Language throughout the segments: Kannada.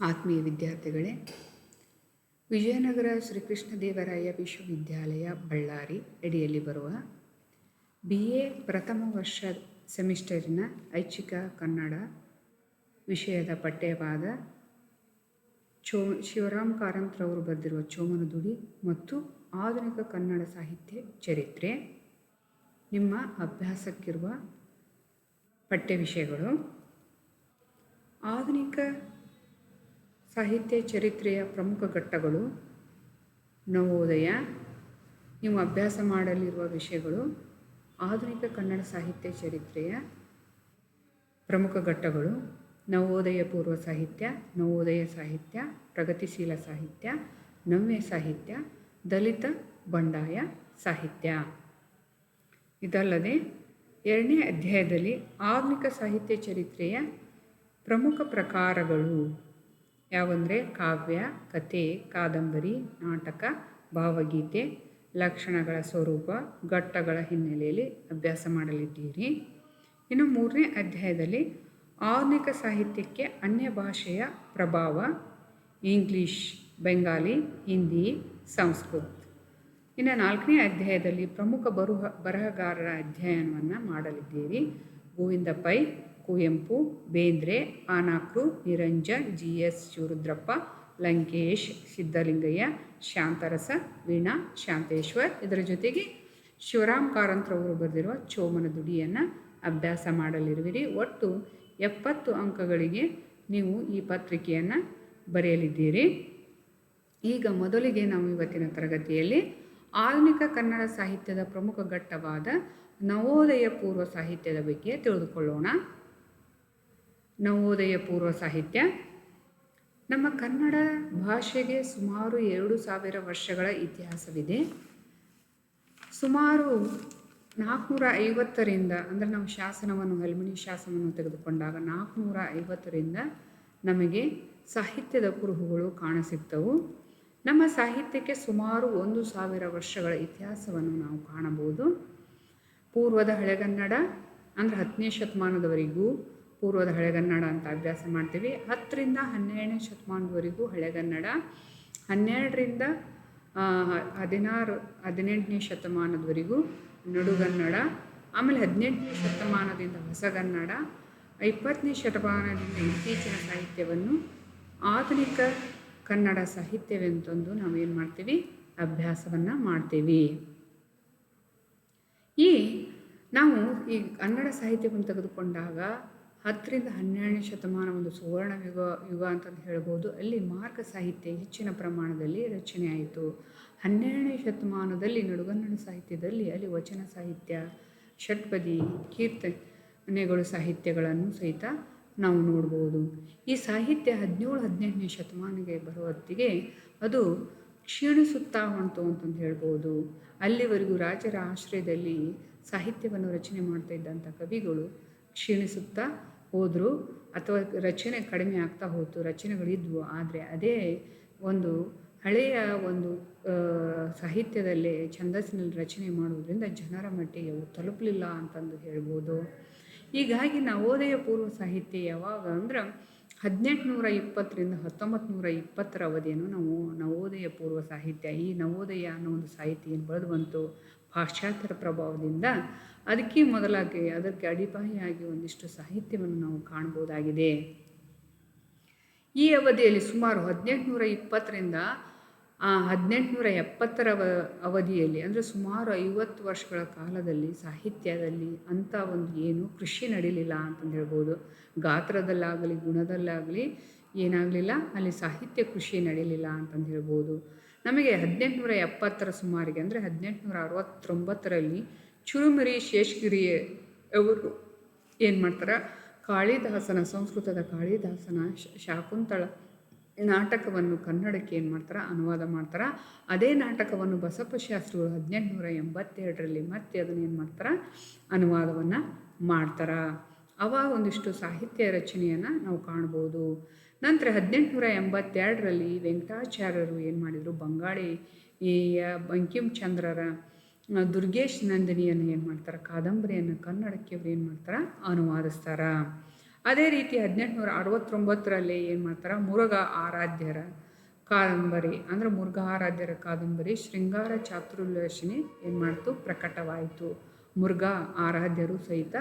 ಆತ್ಮೀಯ ವಿದ್ಯಾರ್ಥಿಗಳೇ, ವಿಜಯನಗರ ಶ್ರೀಕೃಷ್ಣ ದೇವರಾಯ ವಿಶ್ವವಿದ್ಯಾಲಯ, ಬಳ್ಳಾರಿ ಅಡಿಯಲ್ಲಿ ಬರುವ ಬಿ ಎ ಪ್ರಥಮ ವರ್ಷ ಸೆಮಿಸ್ಟರಿನ ಐಚ್ಛಿಕ ಕನ್ನಡ ವಿಷಯದ ಪಠ್ಯವಾದ ಚೋ, ಶಿವರಾಮ್ ಕಾರಂತ್ರವರು ಬರೆದಿರುವ ಚೋಮನದುಡಿ ಮತ್ತು ಆಧುನಿಕ ಕನ್ನಡ ಸಾಹಿತ್ಯ ಚರಿತ್ರೆ, ನಿಮ್ಮ ಅಭ್ಯಾಸಕ್ಕಿರುವ ಪಠ್ಯ ವಿಷಯಗಳು, ಆಧುನಿಕ ಸಾಹಿತ್ಯ ಚರಿತ್ರೆಯ ಪ್ರಮುಖ ಘಟ್ಟಗಳು, ನವೋದಯ, ನೀವು ಅಭ್ಯಾಸ ಮಾಡಲಿರುವ ವಿಷಯಗಳು, ಆಧುನಿಕ ಕನ್ನಡ ಸಾಹಿತ್ಯ ಚರಿತ್ರೆಯ ಪ್ರಮುಖ ಘಟ್ಟಗಳು, ನವೋದಯ ಪೂರ್ವ ಸಾಹಿತ್ಯ, ನವೋದಯ ಸಾಹಿತ್ಯ, ಪ್ರಗತಿಶೀಲ ಸಾಹಿತ್ಯ, ನವ್ಯ ಸಾಹಿತ್ಯ, ದಲಿತ ಬಂಡಾಯ ಸಾಹಿತ್ಯ. ಇದಲ್ಲದೆ ಎರಡನೇ ಅಧ್ಯಾಯದಲ್ಲಿ ಆಧುನಿಕ ಸಾಹಿತ್ಯ ಚರಿತ್ರೆಯ ಪ್ರಮುಖ ಪ್ರಕಾರಗಳು. ಯಾವಂದರೆ ಕಾವ್ಯ, ಕತೆ, ಕಾದಂಬರಿ, ನಾಟಕ, ಭಾವಗೀತೆ, ಲಕ್ಷಣಗಳ ಸ್ವರೂಪ, ಘಟ್ಟಗಳ ಹಿನ್ನೆಲೆಯಲ್ಲಿ ಅಭ್ಯಾಸ ಮಾಡಲಿದ್ದೀರಿ. ಇನ್ನು ಮೂರನೇ ಅಧ್ಯಾಯದಲ್ಲಿ ಆಧುನಿಕ ಸಾಹಿತ್ಯಕ್ಕೆ ಅನ್ಯ ಭಾಷೆಯ ಪ್ರಭಾವ, ಇಂಗ್ಲೀಷ್, ಬೆಂಗಾಲಿ, ಹಿಂದಿ, ಸಂಸ್ಕೃತ್. ಇನ್ನು ನಾಲ್ಕನೇ ಅಧ್ಯಾಯದಲ್ಲಿ ಪ್ರಮುಖ ಬರುಹ ಬರಹಗಾರರ ಅಧ್ಯಯನವನ್ನು ಮಾಡಲಿದ್ದೀರಿ. Govinda Pai Kuvempu Bendre, Anakru Niranjan G S, Shivarudrappa, Lankesh, Siddalingaiah, Shantarasa, Veena, Shanteshwar. ಇದರ ಜೊತೆಗೆ ಶಿವರಾಮ್ ಕಾರಂತ್ರವರು ಬರೆದಿರುವ ಚೋಮನ ದುಡಿಯನ್ನು ಅಭ್ಯಾಸ ಮಾಡಲಿರುವಿರಿ. ಒಟ್ಟು ಎಪ್ಪತ್ತು ಅಂಕಗಳಿಗೆ ನೀವು ಈ ಪತ್ರಿಕೆಯನ್ನು ಬರೆಯಲಿದ್ದೀರಿ. ಈಗ ಮೊದಲಿಗೆ ನಾವು ಇವತ್ತಿನ ತರಗತಿಯಲ್ಲಿ ಆಧುನಿಕ ಕನ್ನಡ ಸಾಹಿತ್ಯದ ಪ್ರಮುಖ ಘಟ್ಟವಾದ ನವೋದಯ ಪೂರ್ವ ಸಾಹಿತ್ಯದ ಬಗ್ಗೆ ತಿಳಿದುಕೊಳ್ಳೋಣ. ನವೋದಯ ಪೂರ್ವ ಸಾಹಿತ್ಯ. ನಮ್ಮ ಕನ್ನಡ ಭಾಷೆಗೆ ಸುಮಾರು ಎರಡು ಸಾವಿರ ವರ್ಷಗಳ ಇತಿಹಾಸವಿದೆ. ಸುಮಾರು ನಾಲ್ಕುನೂರ ಐವತ್ತರಿಂದ, ಅಂದರೆ ನಾವು ಶಾಸನವನ್ನು ಹಲ್ಮಿಣಿ ಶಾಸನವನ್ನು ತೆಗೆದುಕೊಂಡಾಗ ನಾಲ್ಕುನೂರ ಐವತ್ತರಿಂದ ನಮಗೆ ಸಾಹಿತ್ಯದ ಕುರುಹುಗಳು ಕಾಣಸಿಗ್ತವು. ನಮ್ಮ ಸಾಹಿತ್ಯಕ್ಕೆ ಸುಮಾರು ಒಂದು ಸಾವಿರ ವರ್ಷಗಳ ಇತಿಹಾಸವನ್ನು ನಾವು ಕಾಣಬಹುದು. ಪೂರ್ವದ ಹಳೆಗನ್ನಡ, ಅಂದರೆ ಹತ್ತನೇ ಶತಮಾನದವರೆಗೂ ಪೂರ್ವದ ಹಳೆಗನ್ನಡ ಅಂತ ಅಭ್ಯಾಸ ಮಾಡ್ತೀವಿ. ಹತ್ತರಿಂದ ಹನ್ನೆರಡನೇ ಶತಮಾನದವರೆಗೂ ಹಳೆಗನ್ನಡ ಹನ್ನೆರಡರಿಂದ ಹದಿನಾರು, ಹದಿನೆಂಟನೇ ಶತಮಾನದವರೆಗೂ ನಡುಗನ್ನಡ ಆಮೇಲೆ ಹದಿನೆಂಟನೇ ಶತಮಾನದಿಂದ ಹೊಸಗನ್ನಡ ಇಪ್ಪತ್ತನೇ ಶತಮಾನದಿಂದ ಇತ್ತೀಚಿನ ಸಾಹಿತ್ಯವನ್ನು ಆಧುನಿಕ ಕನ್ನಡ ಸಾಹಿತ್ಯವೆಂತಂದು ನಾವೇನು ಮಾಡ್ತೀವಿ? ಅಭ್ಯಾಸವನ್ನು ಮಾಡ್ತೀವಿ. ಈ, ನಾವು ಈ ಕನ್ನಡ ಸಾಹಿತ್ಯವನ್ನು ತೆಗೆದುಕೊಂಡಾಗ ಹತ್ತರಿಂದ ಹನ್ನೆರಡನೇ ಶತಮಾನ ಒಂದು ಸುವರ್ಣ ಯುಗ ಯುಗ ಅಂತಂದು ಹೇಳ್ಬೋದು. ಅಲ್ಲಿ ಮಾರ್ಗ ಸಾಹಿತ್ಯ ಹೆಚ್ಚಿನ ಪ್ರಮಾಣದಲ್ಲಿ ರಚನೆ ಆಯಿತು. ಹನ್ನೆರಡನೇ ಶತಮಾನದಲ್ಲಿ ನಡುಗನ್ನಡ ಸಾಹಿತ್ಯದಲ್ಲಿ ಅಲ್ಲಿ ವಚನ ಸಾಹಿತ್ಯ, ಷಟ್ಪದಿ, ಕೀರ್ತನೆಗಳು ಸಾಹಿತ್ಯಗಳನ್ನು ಸಹಿತ ನಾವು ನೋಡ್ಬೋದು. ಈ ಸಾಹಿತ್ಯ ಹದಿನೇಳು, ಹದಿನೆಂಟನೇ ಶತಮಾನಿಗೆ ಬರುವತ್ತಿಗೆ ಅದು ಕ್ಷೀಣಿಸುತ್ತಾ ಹೊಂಟು ಅಂತಂದು ಹೇಳ್ಬೋದು. ಅಲ್ಲಿವರೆಗೂ ರಾಜರ ಆಶ್ರಯದಲ್ಲಿ ಸಾಹಿತ್ಯವನ್ನು ರಚನೆ ಮಾಡ್ತಾ ಇದ್ದಂಥ ಕವಿಗಳು ಕ್ಷೀಣಿಸುತ್ತಾ ಹೋದರು ಅಥವಾ ರಚನೆ ಕಡಿಮೆ ಆಗ್ತಾ ಹೋಯಿತು ರಚನೆಗಳಿದ್ವು ಆದರೆ ಅದೇ ಒಂದು ಹಳೆಯ ಒಂದು ಸಾಹಿತ್ಯದಲ್ಲಿ ಛಂದಸ್ಸಿನಲ್ಲಿ ರಚನೆ ಮಾಡುವುದರಿಂದ ಜನರ ಮಟ್ಟಿಗೆ ಅವು ತಲುಪಲಿಲ್ಲ ಅಂತಂದು ಹೇಳ್ಬೋದು. ಹೀಗಾಗಿ ನವೋದಯ ಪೂರ್ವ ಸಾಹಿತ್ಯ ಯಾವಾಗ ಅಂದ್ರೆ ಹದಿನೆಂಟುನೂರ ಇಪ್ಪತ್ತರಿಂದ ಹತ್ತೊಂಬತ್ತು ನೂರ ಇಪ್ಪತ್ತರ ಅವಧಿಯನ್ನು ನಾವು ನವೋದಯ ಪೂರ್ವ ಸಾಹಿತ್ಯ, ಈ ನವೋದಯ ಅನ್ನೋ ಒಂದು ಸಾಹಿತ್ಯ ಏನು ಬಂತು? ಪಾಶ್ಚಾತ್ಯರ ಪ್ರಭಾವದಿಂದ ಅದಕ್ಕೆ ಮೊದಲಾಗಿ ಅದಕ್ಕೆ ಅಡಿಪಾಯಿಯಾಗಿ ಒಂದಿಷ್ಟು ಸಾಹಿತ್ಯವನ್ನು ನಾವು ಕಾಣ್ಬೋದಾಗಿದೆ. ಈ ಅವಧಿಯಲ್ಲಿ ಸುಮಾರು ಹದಿನೆಂಟುನೂರ ಇಪ್ಪತ್ತರಿಂದ ಹದಿನೆಂಟುನೂರ ಎಪ್ಪತ್ತರ ಅವಧಿಯಲ್ಲಿ, ಅಂದರೆ ಸುಮಾರು ಐವತ್ತು ವರ್ಷಗಳ ಕಾಲದಲ್ಲಿ ಸಾಹಿತ್ಯದಲ್ಲಿ ಅಂಥ ಒಂದು ಏನು ಕೃಷಿ ನಡೀಲಿಲ್ಲ ಅಂತಂದು ಹೇಳ್ಬೋದು. ಗಾತ್ರದಲ್ಲಾಗಲಿ, ಗುಣದಲ್ಲಾಗಲಿ ಏನಾಗಲಿಲ್ಲ, ಅಲ್ಲಿ ಸಾಹಿತ್ಯ ಕೃಷಿ ನಡೀಲಿಲ್ಲ ಅಂತಂದು ಹೇಳ್ಬೋದು. ನಮಗೆ ಹದಿನೆಂಟುನೂರ ಎಪ್ಪತ್ತರ ಸುಮಾರಿಗೆ, ಅಂದರೆ ಹದಿನೆಂಟುನೂರ ಅರವತ್ತೊಂಬತ್ತರಲ್ಲಿ ಚುರುಮರಿ ಶೇಷಗಿರಿ ಅವರು ಏನು ಮಾಡ್ತಾರೆ? ಕಾಳಿದಾಸನ, ಸಂಸ್ಕೃತದ ಕಾಳಿದಾಸನ ಶಾಕುಂತಳ ನಾಟಕವನ್ನು ಕನ್ನಡಕ್ಕೆ ಏನು ಮಾಡ್ತಾರೆ? ಅನುವಾದ ಮಾಡ್ತಾರೆ. ಅದೇ ನಾಟಕವನ್ನು ಬಸಪ್ಪ ಶಾಸ್ತ್ರಿಗಳು ಹದಿನೆಂಟುನೂರ ಎಂಬತ್ತೆರಡರಲ್ಲಿ ಮತ್ತೆ ಅದನ್ನು ಏನು ಮಾಡ್ತಾರೆ? ಅನುವಾದವನ್ನು ಮಾಡ್ತಾರೆ. ಅವಾಗ ಒಂದಿಷ್ಟು ಸಾಹಿತ್ಯ ರಚನೆಯನ್ನು ನಾವು ಕಾಣ್ಬೋದು. ನಂತರ ಹದಿನೆಂಟುನೂರ ಎಂಬತ್ತೆರಡರಲ್ಲಿ ವೆಂಕಟಾಚಾರ್ಯರು ಏನು ಮಾಡಿದರು? ಬಂಗಾಳಿ ಬಂಕಿಂಚಂದ್ರರ ದುರ್ಗೇಶ್ ನಂದಿನಿಯನ್ನು ಏನು ಮಾಡ್ತಾರೆ? ಕಾದಂಬರಿಯನ್ನು ಕನ್ನಡಕ್ಕೆ ಅವ್ರು ಏನು ಮಾಡ್ತಾರೆ? ಅನುವಾದಿಸ್ತಾರ. ಅದೇ ರೀತಿ ಹದಿನೆಂಟುನೂರ ಅರವತ್ತೊಂಬತ್ತರಲ್ಲಿ ಏನು ಮಾಡ್ತಾರೆ? ಮುರುಘ ಆರಾಧ್ಯರ ಕಾದಂಬರಿ, ಅಂದರೆ ಮುರುಘ ಆರಾಧ್ಯರ ಕಾದಂಬರಿ ಶೃಂಗಾರ ಚಾತುರ್ಲೋಚನೆ ಏನು ಮಾಡ್ತು? ಪ್ರಕಟವಾಯಿತು. ಮುರುಘಾ ಆರಾಧ್ಯರು ಸಹಿತ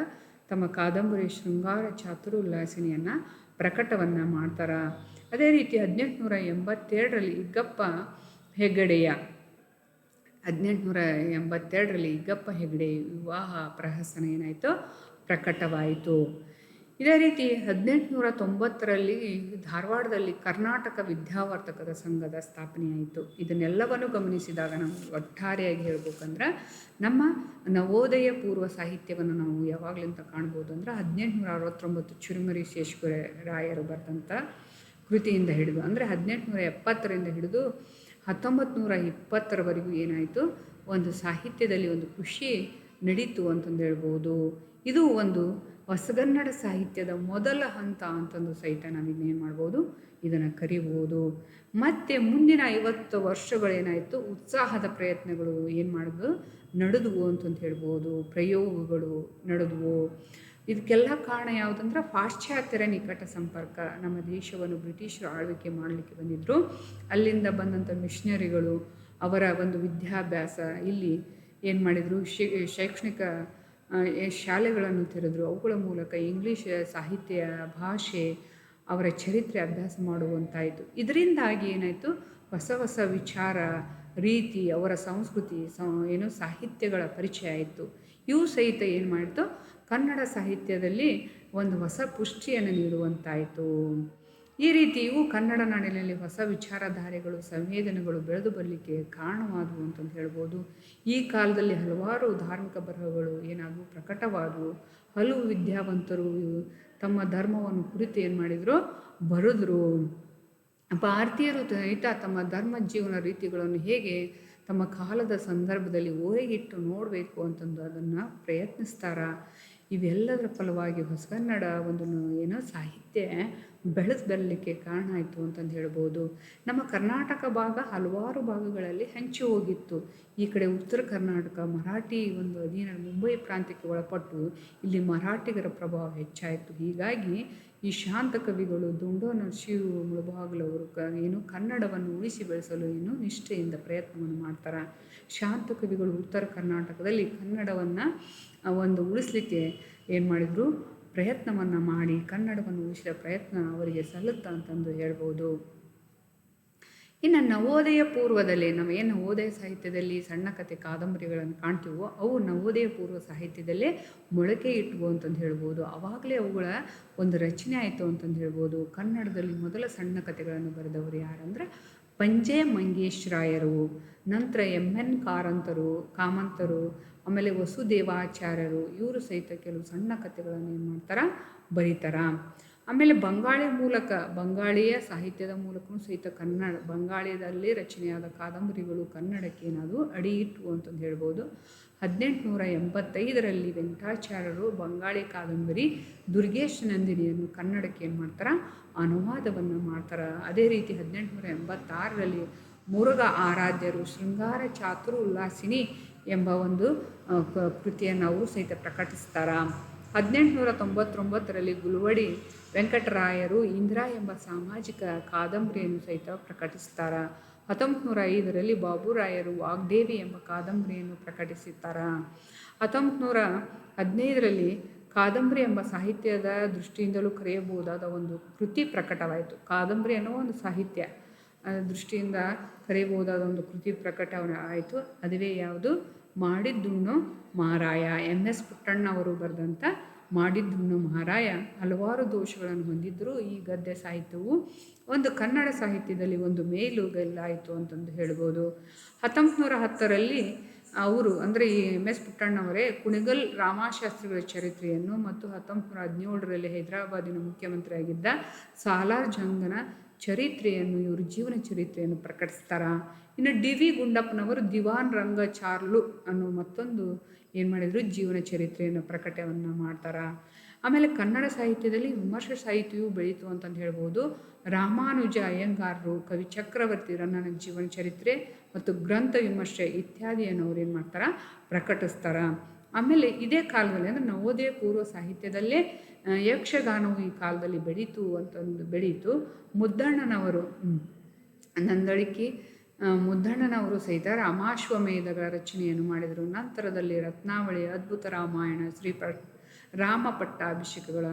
ತಮ್ಮ ಕಾದಂಬರಿ ಶೃಂಗಾರ ಚಾತುರ್ಲಾಸಿನಿಯನ್ನು ಪ್ರಕಟವನ್ನು ಮಾಡ್ತಾರೆ. ಅದೇ ರೀತಿ ಹದಿನೆಂಟುನೂರ ಎಂಬತ್ತೆರಡರಲ್ಲಿ ಇಗ್ಗಪ್ಪ ಹೆಗ್ಗಡೆಯ, ಹದಿನೆಂಟುನೂರ ಎಂಬತ್ತೆರಡರಲ್ಲಿ ಇಗ್ಗಪ್ಪ ಹೆಗ್ಗಡೆ ವಿವಾಹ ಪ್ರಹಸನ ಏನಾಯಿತು? ಪ್ರಕಟವಾಯಿತು. ಇದೇ ರೀತಿ ಹದಿನೆಂಟುನೂರ ತೊಂಬತ್ತರಲ್ಲಿ ಧಾರವಾಡದಲ್ಲಿ ಕರ್ನಾಟಕ ವಿದ್ಯಾವರ್ತಕರ ಸಂಘದ ಸ್ಥಾಪನೆಯಾಯಿತು. ಇದನ್ನೆಲ್ಲವನ್ನು ಗಮನಿಸಿದಾಗ ನಾವು ಒಟ್ಟಾರೆಯಾಗಿ ಹೇಳ್ಬೇಕಂದ್ರೆ ನಮ್ಮ ನವೋದಯ ಪೂರ್ವ ಸಾಹಿತ್ಯವನ್ನು ನಾವು ಯಾವಾಗಲಿಂದ ಕಾಣ್ಬೋದು ಅಂದ್ರೆ ಹದಿನೆಂಟುನೂರ ಅರವತ್ತೊಂಬತ್ತು ಚುರುಮರಿ ಶೇಷ್ಪುರ ರಾಯರು ಬರೆದಂಥ ಕೃತಿಯಿಂದ ಹಿಡಿದು, ಅಂದರೆ ಹದಿನೆಂಟುನೂರ ಎಪ್ಪತ್ತರಿಂದ ಹಿಡಿದು ಹತ್ತೊಂಬತ್ತು ನೂರ ಇಪ್ಪತ್ತರವರೆಗೂ ಏನಾಯಿತು? ಒಂದು ಸಾಹಿತ್ಯದಲ್ಲಿ ಒಂದು ಖುಷಿ ನಡೀತು ಅಂತಂದು ಹೇಳ್ಬೋದು ಇದು ಒಂದು ಹೊಸಗನ್ನಡ ಸಾಹಿತ್ಯದ ಮೊದಲ ಹಂತ ಅಂತಂದು ಸಹಿತ ನಾವು ಇನ್ನೇನು ಮಾಡ್ಬೋದು? ಇದನ್ನು ಕರಿಬೋದು. ಮತ್ತು ಮುಂದಿನ ಐವತ್ತು ವರ್ಷಗಳೇನಾಯಿತು? ಉತ್ಸಾಹದ ಪ್ರಯತ್ನಗಳು ಏನು ಮಾಡಿದ್ವು? ನಡೆದವು ಅಂತಂದು ಹೇಳ್ಬೋದು. ಪ್ರಯೋಗಗಳು ನಡೆದವು. ಇದಕ್ಕೆಲ್ಲ ಕಾರಣ ಯಾವುದಂದ್ರೆ ಪಾಶ್ಚಾತ್ಯರ ನಿಕಟ ಸಂಪರ್ಕ. ನಮ್ಮ ದೇಶವನ್ನು ಬ್ರಿಟಿಷರು ಆಳ್ವಿಕೆ ಮಾಡಲಿಕ್ಕೆ ಬಂದಿದ್ದರು ಅಲ್ಲಿಂದ ಬಂದಂಥ ಮಿಷನರಿಗಳು, ಅವರ ಒಂದು ವಿದ್ಯಾಭ್ಯಾಸ. ಇಲ್ಲಿ ಏನು ಮಾಡಿದರು? ಶೈಕ್ಷಣಿಕ ಶಾಲೆಗಳನ್ನು ತೆರೆದರು. ಅವುಗಳ ಮೂಲಕ ಇಂಗ್ಲೀಷ್ ಸಾಹಿತ್ಯ, ಭಾಷೆ, ಅವರ ಚರಿತ್ರೆ ಅಭ್ಯಾಸ ಮಾಡುವಂತಾಯಿತು. ಇದರಿಂದಾಗಿ ಏನಾಯಿತು? ಹೊಸ ಹೊಸ ವಿಚಾರ, ರೀತಿ, ಅವರ ಸಂಸ್ಕೃತಿ ಏನು ಸಾಹಿತ್ಯಗಳ ಪರಿಚಯ ಆಯಿತು. ಇವು ಸಹಿತ ಏನು ಮಾಡಿತು? ಕನ್ನಡ ಸಾಹಿತ್ಯದಲ್ಲಿ ಒಂದು ಹೊಸ ಪುಷ್ಟಿಯನ್ನು ನೀಡುವಂತಾಯಿತು. ಈ ರೀತಿಯೂ ಕನ್ನಡ ನಾಡಿನಲ್ಲಿ ಹೊಸ ವಿಚಾರಧಾರೆಗಳು, ಸಂವೇದನೆಗಳು ಬೆಳೆದು ಬರಲಿಕ್ಕೆ ಕಾರಣವಾದವು ಅಂತಂದು ಹೇಳ್ಬೋದು. ಈ ಕಾಲದಲ್ಲಿ ಹಲವಾರು ಧಾರ್ಮಿಕ ಬರಹಗಳು ಏನಾದವು ಪ್ರಕಟವಾದವು. ಹಲವು ವಿದ್ಯಾವಂತರು ತಮ್ಮ ಧರ್ಮವನ್ನು ಕುರಿತು ಏನು ಮಾಡಿದರು? ಬರೆದ್ರು. ಭಾರತೀಯರು ಸಹಿತ ತಮ್ಮ ಧರ್ಮ ಜೀವನ ರೀತಿಗಳನ್ನು ಹೇಗೆ ತಮ್ಮ ಕಾಲದ ಸಂದರ್ಭದಲ್ಲಿ ಓರೆಗಿಟ್ಟು ನೋಡಬೇಕು ಅಂತಂದು ಅದನ್ನು ಪ್ರಯತ್ನಿಸ್ತಾರ? ಇವೆಲ್ಲದರ ಫಲವಾಗಿ ಹೊಸಗನ್ನಡ ಒಂದು ಏನೋ ಸಾಹಿತ್ಯ ಬೆಳೆದು ಬರಲಿಕ್ಕೆ ಕಾರಣ ಆಯಿತು ಅಂತಂದು ಹೇಳ್ಬೋದು. ನಮ್ಮ ಕರ್ನಾಟಕ ಭಾಗ ಹಲವಾರು ಭಾಗಗಳಲ್ಲಿ ಹಂಚಿ ಹೋಗಿತ್ತು. ಈ ಕಡೆ ಉತ್ತರ ಕರ್ನಾಟಕ, ಮರಾಠಿ ಒಂದು ಅಧೀನ ಮುಂಬೈ ಪ್ರಾಂತ್ಯಕ್ಕೆ ಒಳಪಟ್ಟು ಇಲ್ಲಿ ಮರಾಠಿಗರ ಪ್ರಭಾವ ಹೆಚ್ಚಾಯಿತು. ಹೀಗಾಗಿ ಈ ಶಾಂತ ಕವಿಗಳು ದುಂಡೋ ನರಸಿಂಹ ಮುಳಬಾಗಿಲವರು ಕ ಏನು ಕನ್ನಡವನ್ನು ಉಳಿಸಿ ಬೆಳೆಸಲು ಏನು ನಿಷ್ಠೆಯಿಂದ ಪ್ರಯತ್ನವನ್ನು ಮಾಡ್ತಾರೆ. ಶಾಂತ ಕವಿಗಳು ಉತ್ತರ ಕರ್ನಾಟಕದಲ್ಲಿ ಕನ್ನಡವನ್ನು ಒಂದು ಉಳಿಸ್ಲಿಕ್ಕೆ ಏನು ಮಾಡಿದರು? ಪ್ರಯತ್ನವನ್ನು ಮಾಡಿ, ಕನ್ನಡವನ್ನು ಉಳಿಸಿದ ಪ್ರಯತ್ನ ಅವರಿಗೆ ಸಲ್ಲುತ್ತ ಅಂತಂದು ಹೇಳ್ಬೋದು. ಇನ್ನು ನವೋದಯ ಪೂರ್ವದಲ್ಲಿ ನಾವು ಏನು ನವೋದಯ ಸಾಹಿತ್ಯದಲ್ಲಿ ಸಣ್ಣ ಕಥೆ ಕಾದಂಬರಿಗಳನ್ನು ಕಾಣ್ತೀವೋ ಅವು ನವೋದಯ ಪೂರ್ವ ಸಾಹಿತ್ಯದಲ್ಲೇ ಮೊಳಕೆ ಇಟ್ಟವು ಅಂತಂದು ಹೇಳ್ಬೋದು. ಆವಾಗಲೇ ಅವುಗಳ ಒಂದು ರಚನೆ ಆಯಿತು ಅಂತಂದು ಹೇಳ್ಬೋದು. ಕನ್ನಡದಲ್ಲಿ ಮೊದಲ ಸಣ್ಣ ಕಥೆಗಳನ್ನು ಬರೆದವರು ಯಾರಂದ್ರೆ ಪಂಜೆ ಮಂಗೇಶ್ರಾಯರು, ನಂತರ ಎಂ ಎನ್ ಕಾರಂತರು, ಕಾಮಂತರು, ಆಮೇಲೆ ವಸುದೇವಾಚಾರ್ಯರು, ಇವರು ಸಹಿತ ಕೆಲವು ಸಣ್ಣ ಕಥೆಗಳನ್ನು ಏನು ಮಾಡ್ತಾರೆ? ಬರೀತಾರ. ಆಮೇಲೆ ಬಂಗಾಳಿ ಮೂಲಕ, ಬಂಗಾಳಿಯ ಸಾಹಿತ್ಯದ ಮೂಲಕವೂ ಸಹಿತ ಕನ್ನಡ, ಬಂಗಾಳಿಯದಲ್ಲಿ ರಚನೆಯಾದ ಕಾದಂಬರಿಗಳು ಕನ್ನಡಕ್ಕೆ ಏನಾದರೂ ಅಡಿ ಇಟ್ಟು ಅಂತಂದು ಹೇಳ್ಬೋದು. ಹದಿನೆಂಟುನೂರ ಎಂಬತ್ತೈದರಲ್ಲಿ ವೆಂಕಟಾಚಾರ್ಯರು ಬಂಗಾಳಿ ಕಾದಂಬರಿ ದುರ್ಗೇಶ್ ನಂದಿನಿಯನ್ನು ಕನ್ನಡಕ್ಕೆ ಏನು ಮಾಡ್ತಾರೆ? ಅನುವಾದವನ್ನು ಮಾಡ್ತಾರೆ. ಅದೇ ರೀತಿ ಹದಿನೆಂಟುನೂರ ಎಂಬತ್ತಾರರಲ್ಲಿ ಮುರುಘ ಆರಾಧ್ಯರು ಶೃಂಗಾರ ಚಾತುರು ಉಲ್ಲಾಸಿನಿ ಎಂಬ ಒಂದು ಕೃತಿಯನ್ನು ಅವರು ಸಹಿತ ಪ್ರಕಟಿಸ್ತಾರ. ಹದಿನೆಂಟುನೂರ ತೊಂಬತ್ತೊಂಬತ್ತರಲ್ಲಿ ಗುಲ್ವಡಿ ವೆಂಕಟರಾಯರು ಇಂದ್ರ ಎಂಬ ಸಾಮಾಜಿಕ ಕಾದಂಬರಿಯನ್ನು ಸಹಿತ ಪ್ರಕಟಿಸ್ತಾರೆ. ಹತ್ತೊಂಬತ್ತು ನೂರ ಐದರಲ್ಲಿ ಬಾಬುರಾಯರು ವಾಗ್ದೇವಿ ಎಂಬ ಕಾದಂಬರಿಯನ್ನು ಪ್ರಕಟಿಸುತ್ತಾರೆ ಹತ್ತೊಂಬತ್ತು ನೂರ ಹದಿನೈದರಲ್ಲಿ ಕಾದಂಬರಿ ಎಂಬ ಸಾಹಿತ್ಯದ ದೃಷ್ಟಿಯಿಂದಲೂ ಕರೆಯಬಹುದಾದ ಒಂದು ಕೃತಿ ಪ್ರಕಟವಾಯಿತು. ಕಾದಂಬರಿ ಅನ್ನೋ ಒಂದು ಸಾಹಿತ್ಯ ದೃಷ್ಟಿಯಿಂದ ಕರೆಯಬಹುದಾದ ಒಂದು ಕೃತಿ ಪ್ರಕಟವನ ಆಯಿತು ಅದುವೇ ಯಾವುದು? ಮಾಡಿದ್ದುಣ್ಣು ಮಾರಾಯ. ಎಂ ಎಸ್ ಪುಟ್ಟಣ್ಣ ಅವರು ಬರೆದಂಥ ಮಾಡಿದ್ದುಣ್ಣು ಮಹಾರಾಯ ಹಲವಾರು ದೋಷಗಳನ್ನು ಹೊಂದಿದ್ದರೂ ಈ ಗದ್ಯ ಸಾಹಿತ್ಯವು ಒಂದು ಕನ್ನಡ ಸಾಹಿತ್ಯದಲ್ಲಿ ಒಂದು ಮೇಲುಗಲ್ಲಾಯಿತು ಅಂತಂದು ಹೇಳ್ಬೋದು. ಹತ್ತೊಂಬತ್ತು ನೂರ ಹತ್ತರಲ್ಲಿ ಅವರು ಅಂದರೆ ಈ ಎಂ ಎಸ್ ಪುಟ್ಟಣ್ಣವರೇ ಕುಣಿಗಲ್ ರಾಮಶಾಸ್ತ್ರಿಗಳ ಚರಿತ್ರೆಯನ್ನು ಮತ್ತು ಹತ್ತೊಂಬತ್ತು ನೂರ ಹದಿನೇಳರಲ್ಲಿ ಹೈದರಾಬಾದಿನ ಮುಖ್ಯಮಂತ್ರಿಯಾಗಿದ್ದ ಸಾಲಾರ್ ಜಂಗನ ಚರಿತ್ರೆಯನ್ನು, ಇವರು ಜೀವನ ಚರಿತ್ರೆಯನ್ನು ಪ್ರಕಟಿಸ್ತಾರ? ಇನ್ನು ಡಿ ವಿ ಗುಂಡಪ್ಪನವರು ದಿವಾನ್ ರಂಗ ಚಾರ್ಲು ಅನ್ನೋ ಮತ್ತೊಂದು ಏನು ಮಾಡಿದರು, ಜೀವನ ಚರಿತ್ರೆಯನ್ನು ಪ್ರಕಟವನ್ನು ಮಾಡ್ತಾರ? ಆಮೇಲೆ ಕನ್ನಡ ಸಾಹಿತ್ಯದಲ್ಲಿ ವಿಮರ್ಶ ಸಾಹಿತ್ಯವು ಬೆಳೀತು ಅಂತಂದು ಹೇಳ್ಬೋದು. ರಾಮಾನುಜ ಅಯ್ಯಂಗಾರರು ಕವಿ ಚಕ್ರವರ್ತಿ ರನ್ನನ ಜೀವನ ಚರಿತ್ರೆ ಮತ್ತು ಗ್ರಂಥ ವಿಮರ್ಶೆ ಇತ್ಯಾದಿಯನ್ನು ಏನು ಮಾಡ್ತಾರೆ? ಪ್ರಕಟಿಸ್ತಾರ. ಆಮೇಲೆ ಇದೇ ಕಾಲದಲ್ಲಿ ಅಂದರೆ ನವೋದಯ ಪೂರ್ವ ಸಾಹಿತ್ಯದಲ್ಲೇ ಯಕ್ಷಗಾನವು ಈ ಕಾಲದಲ್ಲಿ ಬೆಳೀತು ಅಂತಂದು ಬೆಳೀತು. ಮುದ್ದಣ್ಣನವರು ನಂದಳಿಕೆ ಮುದ್ದಣ್ಣನವರು ಸಹಿತ ರಾಮಾಶ್ವಮೇಧಗಳ ರಚನೆಯನ್ನು ಮಾಡಿದರು. ನಂತರದಲ್ಲಿ ರತ್ನಾವಳಿ, ಅದ್ಭುತ ರಾಮಾಯಣ, ಶ್ರೀ ರಾಮ ಪಟ್ಟಾಭಿಷೇಕಗಳ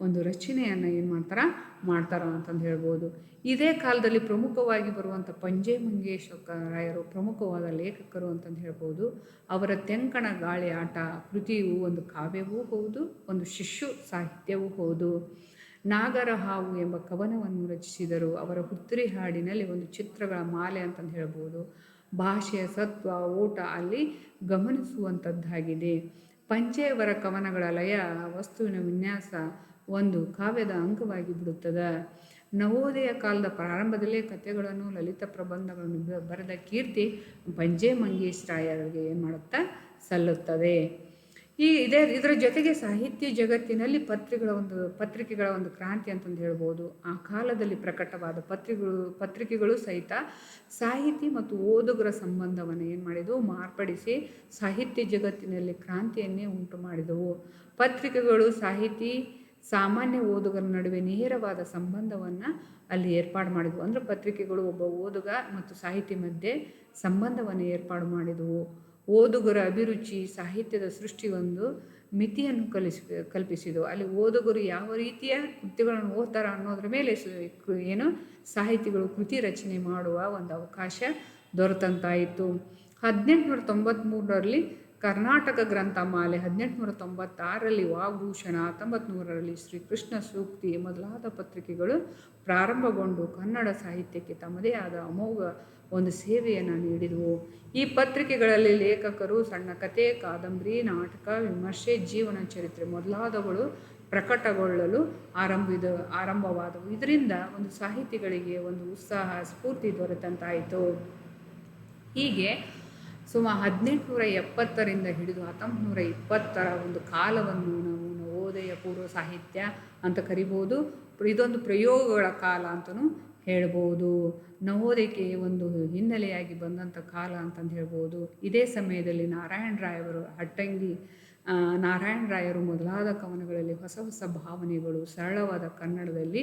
ಒಂದು ರಚನೆಯನ್ನು ಏನು ಮಾಡ್ತಾರೆ? ಮಾಡ್ತಾರ ಅಂತಂದು ಹೇಳ್ಬೋದು. ಇದೇ ಕಾಲದಲ್ಲಿ ಪ್ರಮುಖವಾಗಿ ಬರುವಂಥ ಪಂಜೆ ಮಂಗೇಶ ರಾಯರು ಪ್ರಮುಖವಾದ ಲೇಖಕರು ಅಂತಂದು ಹೇಳ್ಬೋದು. ಅವರ ತೆಂಕಣ ಗಾಳಿ ಆಟ, ಕೃತಿಯು ಒಂದು ಕಾವ್ಯವೂ ಹೌದು, ಒಂದು ಶಿಶು ಸಾಹಿತ್ಯವೂ ಹೌದು. ನಾಗರ ಹಾವು ಎಂಬ ಕವನವನ್ನು ರಚಿಸಿದರು. ಅವರ ಹುತ್ತರಿ ಹಾಡಿನಲ್ಲಿ ಒಂದು ಚಿತ್ರಗಳ ಮಾಲೆ ಅಂತಂದು ಹೇಳ್ಬೋದು. ಭಾಷೆಯ ಸತ್ವ, ಓಟ ಅಲ್ಲಿ ಗಮನಿಸುವಂಥದ್ದಾಗಿದೆ ಪಂಚೆಯವರ ಕವನಗಳ ಲಯ ವಸ್ತುವಿನ ವಿನ್ಯಾಸ ಒಂದು ಕಾವ್ಯದ ಅಂಗವಾಗಿ ಬಿಡುತ್ತದೆ ನವೋದಯ ಕಾಲದ ಪ್ರಾರಂಭದಲ್ಲೇ ಕಥೆಗಳನ್ನು, ಲಲಿತ ಪ್ರಬಂಧಗಳನ್ನು ಬರೆದ ಕೀರ್ತಿ ಪಂಜೆ ಮಂಗೇಶ್ ರಾಯರಿಗೆ ಏನು ಮಾಡುತ್ತಾ ಸಲ್ಲುತ್ತದೆ. ಈ ಇದೇ ಇದರ ಜೊತೆಗೆ ಸಾಹಿತ್ಯ ಜಗತ್ತಿನಲ್ಲಿ ಪತ್ರಿಕೆಗಳ ಒಂದು ಪತ್ರಿಕೆಗಳ ಒಂದು ಕ್ರಾಂತಿ ಅಂತಂದು ಹೇಳ್ಬೋದು. ಆ ಕಾಲದಲ್ಲಿ ಪ್ರಕಟವಾದ ಪತ್ರಿಕೆಗಳು ಪತ್ರಿಕೆಗಳು ಸಹಿತ ಸಾಹಿತಿ ಮತ್ತು ಓದುಗರ ಸಂಬಂಧವನ್ನು ಏನು ಮಾಡಿದವು? ಮಾರ್ಪಡಿಸಿ ಸಾಹಿತ್ಯ ಜಗತ್ತಿನಲ್ಲಿ ಕ್ರಾಂತಿಯನ್ನೇ ಉಂಟು ಮಾಡಿದವು. ಪತ್ರಿಕೆಗಳು ಸಾಹಿತಿ, ಸಾಮಾನ್ಯ ಓದುಗರ ನಡುವೆ ನೇರವಾದ ಸಂಬಂಧವನ್ನು ಅಲ್ಲಿ ಏರ್ಪಾಡು ಮಾಡಿದವು. ಅಂದರೆ ಪತ್ರಿಕೆಗಳು ಒಬ್ಬ ಓದುಗ ಮತ್ತು ಸಾಹಿತಿ ಮಧ್ಯೆ ಸಂಬಂಧವನ್ನು ಏರ್ಪಾಡು ಮಾಡಿದವು. ಓದುಗರ ಅಭಿರುಚಿ, ಸಾಹಿತ್ಯದ ಸೃಷ್ಟಿ ಒಂದು ಮಿತಿಯನ್ನು ಕಲಿಸಿ ಕಲ್ಪಿಸಿದವು ಅಲ್ಲಿ ಓದುಗರು ಯಾವ ರೀತಿಯ ಕೃತಿಗಳನ್ನು ಓದ್ತಾರೆ ಅನ್ನೋದ್ರ ಮೇಲೆ ಏನು ಸಾಹಿತಿಗಳು ಕೃತಿ ರಚನೆ ಮಾಡುವ ಒಂದು ಅವಕಾಶ ದೊರೆತಂತಾಯಿತು. ಹದಿನೆಂಟುನೂರ ತೊಂಬತ್ತ್ಮೂರರಲ್ಲಿ ಕರ್ನಾಟಕ ಗ್ರಂಥಮಾಲೆ ಹದಿನೆಂಟುನೂರ ತೊಂಬತ್ತಾರರಲ್ಲಿ ವಾಗ್ಭೂಷಣ ಹತ್ತೊಂಬತ್ತು ನೂರರಲ್ಲಿ ಶ್ರೀಕೃಷ್ಣ ಸೂಕ್ತಿ ಮೊದಲಾದ ಪತ್ರಿಕೆಗಳು ಪ್ರಾರಂಭಗೊಂಡು ಕನ್ನಡ ಸಾಹಿತ್ಯಕ್ಕೆ ತಮ್ಮದೇ ಆದ ಅಮೋಘ ಒಂದು ಸೇವೆಯನ್ನು ನೀಡಿದವು. ಈ ಪತ್ರಿಕೆಗಳಲ್ಲಿ ಲೇಖಕರು, ಸಣ್ಣ ಕಥೆ, ಕಾದಂಬರಿ, ನಾಟಕ, ವಿಮರ್ಶೆ, ಜೀವನ ಚರಿತ್ರೆ ಮೊದಲಾದವುಗಳು ಪ್ರಕಟಗೊಳ್ಳಲು ಆರಂಭಿದ, ಆರಂಭವಾದವು. ಇದರಿಂದ ಒಂದು ಸಾಹಿತಿಗಳಿಗೆ ಒಂದು ಉತ್ಸಾಹ, ಸ್ಫೂರ್ತಿ ದೊರೆತಂತಾಯಿತು. ಹೀಗೆ ಸುಮಾರು ಹದಿನೆಂಟುನೂರ ಎಪ್ಪತ್ತರಿಂದ ಹಿಡಿದು ಹತ್ತೊಂಬತ್ತು ನೂರ ಇಪ್ಪತ್ತರ ಒಂದು ಕಾಲವನ್ನು ನಾವು ನವೋದಯ ಪೂರ್ವ ಸಾಹಿತ್ಯ ಅಂತ ಕರಿಬೋದು. ಇದೊಂದು ಪ್ರಯೋಗಗಳ ಕಾಲ ಅಂತಲೂ ಹೇಳ್ಬೋದು. ನವೋದಯಕ್ಕೆ ಒಂದು ಹಿನ್ನೆಲೆಯಾಗಿ ಬಂದಂಥ ಕಾಲ ಅಂತಂದು ಹೇಳ್ಬೋದು. ಇದೇ ಸಮಯದಲ್ಲಿ ನಾರಾಯಣ ರಾಯವರು ಹಟ್ಟಂಗಿ ನಾರಾಯಣ ರಾಯರು ಮೊದಲಾದ ಕವನಗಳಲ್ಲಿ ಹೊಸ ಹೊಸ ಭಾವನೆಗಳು, ಸರಳವಾದ ಕನ್ನಡದಲ್ಲಿ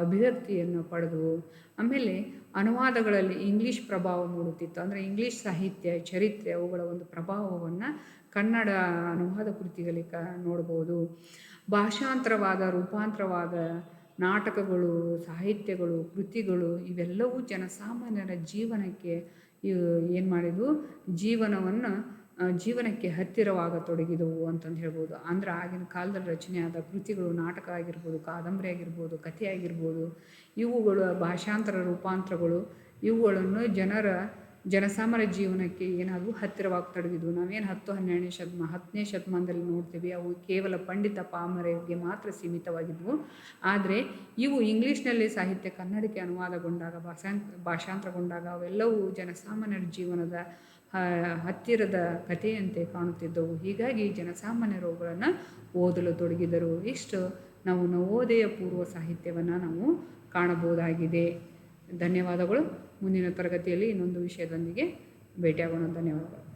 ಅಭಿವ್ಯಕ್ತಿಯನ್ನು ಪಡೆದವು ಆಮೇಲೆ ಅನುವಾದಗಳಲ್ಲಿ ಇಂಗ್ಲೀಷ್ ಪ್ರಭಾವ ಮೂಡುತ್ತಿತ್ತು. ಅಂದರೆ ಇಂಗ್ಲೀಷ್ ಸಾಹಿತ್ಯ, ಚರಿತ್ರೆ ಅವುಗಳ ಒಂದು ಪ್ರಭಾವವನ್ನು ಕನ್ನಡ ಅನುವಾದ ಕೃತಿಗಳಲ್ಲಿ ಕ, ನೋಡ್ಬೋದು. ಭಾಷಾಂತರವಾದ, ರೂಪಾಂತರವಾದ ನಾಟಕಗಳು, ಸಾಹಿತ್ಯಗಳು, ಕೃತಿಗಳು ಇವೆಲ್ಲವೂ ಜನಸಾಮಾನ್ಯರ ಜೀವನಕ್ಕೆ ಏನು ಮಾಡಿದ್ವು? ಜೀವನವನ್ನು ಜೀವನಕ್ಕೆ ಹತ್ತಿರವಾಗತೊಡಗಿದವು ಅಂತಂದು ಹೇಳ್ಬೋದು. ಅಂದ್ರೆ ಆಗಿನ ಕಾಲದಲ್ಲಿ ರಚನೆಯಾದ ಕೃತಿಗಳು, ನಾಟಕ ಆಗಿರ್ಬೋದು, ಕಾದಂಬರಿ ಆಗಿರ್ಬೋದು, ಕಥೆ ಆಗಿರ್ಬೋದು, ಇವುಗಳು ಭಾಷಾಂತರ ರೂಪಾಂತರಗಳು. ಇವುಗಳನ್ನು ಜನರ ಜನಸಾಮಾನ್ಯ ಜೀವನಕ್ಕೆ ಏನಾದರೂ ಹತ್ತಿರವಾಗಿ ತೊಡಗಿದ್ವು ನಾವೇನು ಹತ್ತು ಹನ್ನೆರಡನೇ ಶತಮ ಹತ್ತನೇ ಶತಮಾನದಲ್ಲಿ ನೋಡ್ತೀವಿ, ಅವು ಕೇವಲ ಪಂಡಿತ ಪಾಮರಿಗೆ ಮಾತ್ರ ಸೀಮಿತವಾಗಿದ್ವು. ಆದರೆ ಇವು ಇಂಗ್ಲೀಷ್ನಲ್ಲಿ ಸಾಹಿತ್ಯ, ಕನ್ನಡಕ್ಕೆ ಅನುವಾದಗೊಂಡಾಗ, ಭಾಷಾಂತ, ಭಾಷಾಂತರಗೊಂಡಾಗ ಅವೆಲ್ಲವೂ ಜನಸಾಮಾನ್ಯರ ಜೀವನದ ಹತ್ತಿರದ ಕಥೆಯಂತೆ ಕಾಣುತ್ತಿದ್ದವು. ಹೀಗಾಗಿ ಜನಸಾಮಾನ್ಯರುಗಳನ್ನು ಓದಲು ತೊಡಗಿದರು. ಇಷ್ಟು ನಾವು ನವೋದಯ ಪೂರ್ವ ಸಾಹಿತ್ಯವನ್ನು ನಾವು ಕಾಣಬಹುದಾಗಿದೆ. ಧನ್ಯವಾದಗಳು. ಮುಂದಿನ ತರಗತಿಯಲ್ಲಿ ಇನ್ನೊಂದು ವಿಷಯದೊಂದಿಗೆ ಭೇಟಿಯಾಗೋಣ. ಧನ್ಯವಾದಗಳು.